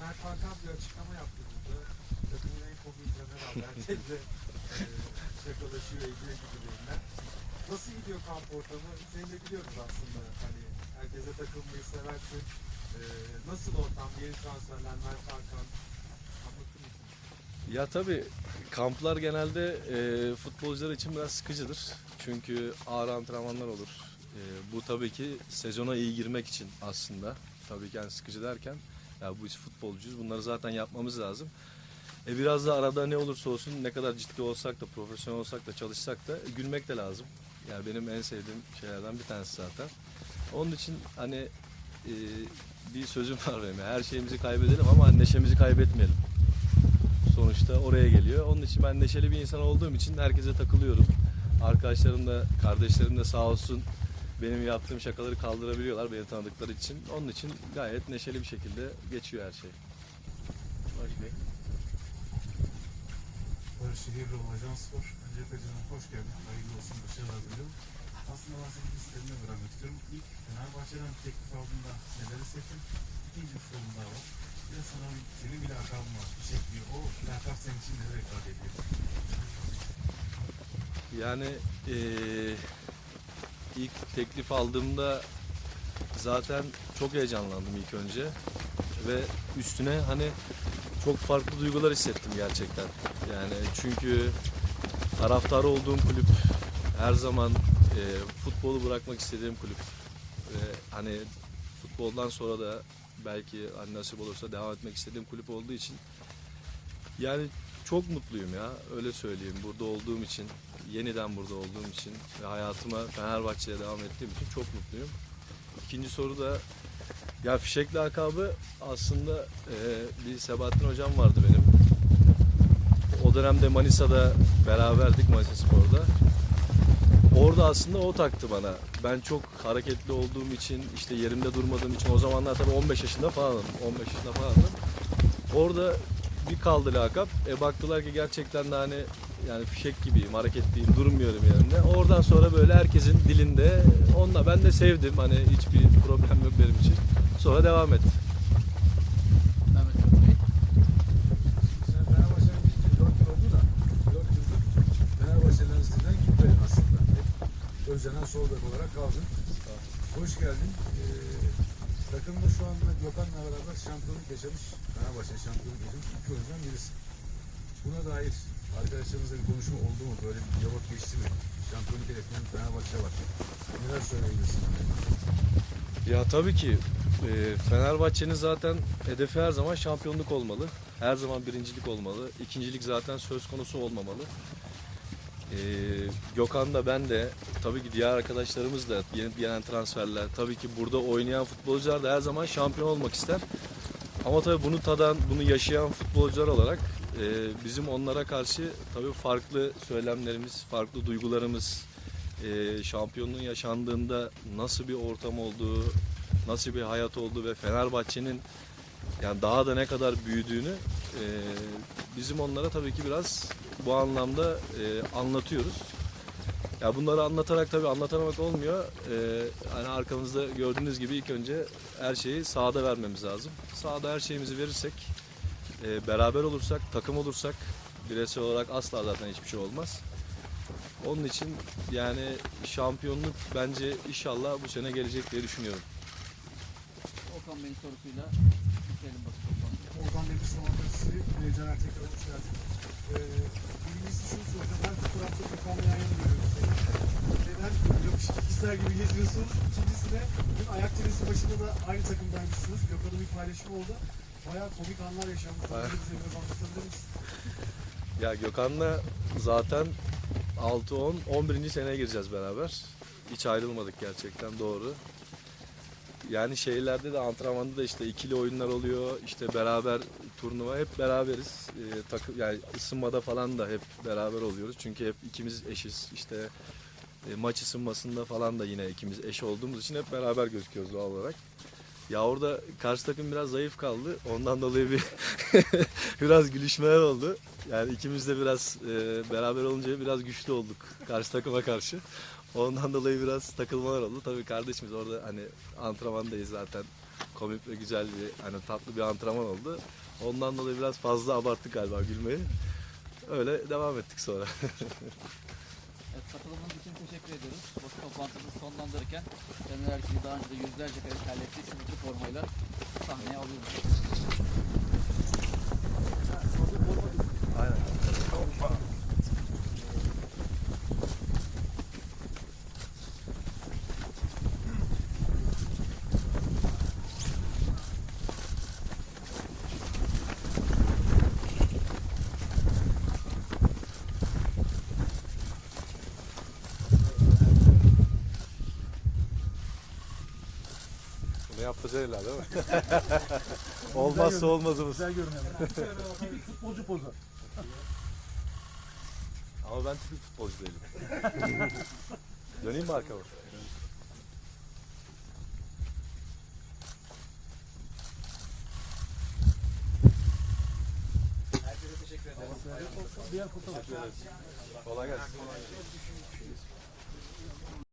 Mert Hakan bir açıklama yaptı burada. Takımın en komik beraber herkesle e, şakalaşıyor, ediyor gibilerinden. Nasıl gidiyor kamp ortamı? Seni de biliyoruz aslında. Hani herkese takılmayı seversin. E, nasıl ortam? Yeni transferler, Mert Hakan. Ya tabii kamplar genelde e, futbolcular için biraz sıkıcıdır. Çünkü ağır antrenmanlar olur. E, bu tabii ki sezona iyi girmek için aslında. Tabii ki yani sıkıcı derken ya bu iş futbolcuyuz. Bunları zaten yapmamız lazım. E biraz da arada ne olursa olsun ne kadar ciddi olsak da profesyonel olsak da çalışsak da gülmek de lazım. Yani benim en sevdiğim şeylerden bir tanesi zaten. Onun için hani e, bir sözüm var benim. Her şeyimizi kaybedelim ama neşemizi kaybetmeyelim sonuçta oraya geliyor. Onun için ben neşeli bir insan olduğum için herkese takılıyorum. Arkadaşlarım da, kardeşlerim de sağ olsun benim yaptığım şakaları kaldırabiliyorlar beni tanıdıkları için. Onun için gayet neşeli bir şekilde geçiyor her şey. Başka? Barış Şehirli Ajan Spor. Öncelikle canım hoş geldin. Hayırlı olsun. Başarılar diliyorum. Aslında bir sistemine bırakmak istiyorum. İlk Fenerbahçe'den teklif aldığında neler hissettin? İkinci bir sorun daha var. De sana senin bir lakabın var. Bir şey diyor. O lakap senin için neler ifade ediyor? Yani eee, ilk teklif aldığımda zaten çok heyecanlandım ilk önce. Ve üstüne hani çok farklı duygular hissettim gerçekten. Yani çünkü taraftar olduğum kulüp her zaman eee, futbolu bırakmak istediğim kulüp. Ve hani futboldan sonra da belki nasip olursa devam etmek istediğim kulüp olduğu için yani çok mutluyum ya öyle söyleyeyim burada olduğum için yeniden burada olduğum için ve hayatıma Fenerbahçe'ye devam ettiğim için çok mutluyum. İkinci soru da ya fişek lakabı aslında e, bir Sebahattin hocam vardı benim. O dönemde Manisa'da beraberdik Manisa Spor'da. Orada aslında o taktı bana. Ben çok hareketli olduğum için, işte yerimde durmadığım için o zamanlar tabii 15 yaşında falanım. 15 yaşında falanım. Orada bir kaldı lakap. E baktılar ki gerçekten de hani yani fişek gibiyim, hareketliyim, durmuyorum yerimde. Oradan sonra böyle herkesin dilinde onunla ben de sevdim. Hani hiçbir problem yok benim için. Sonra devam etti. Mehmet Ali Bey. Sen Fenerbahçe'nin bitti. 4 yıl oldu da 4 yıldır Fenerbahçe'den sizden gitmedin aslında. Hep özlenen sol bek olarak kaldın. Hoş geldin. Ee, takımda şu anda Gökhan'la beraber şampiyonluk yaşamış. Fenerbahçe şampiyonluk yaşamış. İki oyuncudan birisi. Buna dair arkadaşlarımızla bir konuşma oldu mu? Böyle bir diyalog geçti mi? Şampiyonluk hedefleyen Fenerbahçe var. Neler söyleyebilirsin? Ya tabii ki e, Fenerbahçe'nin zaten hedefi her zaman şampiyonluk olmalı. Her zaman birincilik olmalı. İkincilik zaten söz konusu olmamalı. E, Gökhan da ben de tabii ki diğer arkadaşlarımız da yeni gelen transferler tabii ki burada oynayan futbolcular da her zaman şampiyon olmak ister. Ama tabii bunu tadan, bunu yaşayan futbolcular olarak e, bizim onlara karşı tabii farklı söylemlerimiz, farklı duygularımız, e, şampiyonluğun yaşandığında nasıl bir ortam olduğu, nasıl bir hayat olduğu ve Fenerbahçe'nin yani daha da ne kadar büyüdüğünü e, bizim onlara tabii ki biraz bu anlamda e, anlatıyoruz. Ya bunları anlatarak tabii anlatamamak olmuyor. E, hani arkamızda gördüğünüz gibi ilk önce her şeyi sahada vermemiz lazım. Sahada her şeyimizi verirsek, e, beraber olursak, takım olursak bireysel olarak asla zaten hiçbir şey olmaz. Onun için yani şampiyonluk bence inşallah bu sene gelecek diye düşünüyorum. Okan Bey'in sorusuyla bitirelim toplantısını. Oradan bir zamandır sizi Caner tekrar hoş geldin. Ee, birincisi şunu soracağım. Her fotoğrafta yana görüyoruz seni. Neden yapışık ikizler gibi geziyorsunuz? İkincisi de bugün ayak tenisi başında da aynı takımdaymışsınız. Gökhan'ın bir paylaşımı oldu. Bayağı komik anlar anlatabilir misin? Ya Gökhan'la zaten 6-10, 11. seneye gireceğiz beraber. Hiç ayrılmadık gerçekten doğru. Yani şeylerde de antrenmanda da işte ikili oyunlar oluyor. işte beraber turnuva hep beraberiz. Ee, takı, yani ısınmada falan da hep beraber oluyoruz. Çünkü hep ikimiz eşiz. İşte e, maç ısınmasında falan da yine ikimiz eş olduğumuz için hep beraber gözüküyoruz doğal olarak. Ya orada karşı takım biraz zayıf kaldı. Ondan dolayı bir biraz gülüşmeler oldu. Yani ikimiz de biraz e, beraber olunca biraz güçlü olduk karşı takıma karşı. Ondan dolayı biraz takılmalar oldu. Tabii kardeşimiz orada hani antrenmandayız zaten. komik ve güzel bir hani tatlı bir antrenman oldu. Ondan dolayı biraz fazla abarttık galiba gülmeyi. Öyle devam ettik sonra. Evet, katılımınız için teşekkür ediyoruz. Basın toplantımızı sonlandırırken Caner Erkin'i daha önce de yüzlerce kere terlettiği sınıflı formayla sahneye alıyoruz. Yapacağız değil mi? Olmazsa olmazımız. Güzel görünüyor. Tipik futbolcu pozu. Ama ben tipik futbolcu değilim. Döneyim mi arkama? Diğer fotoğraf. Kolay gelsin.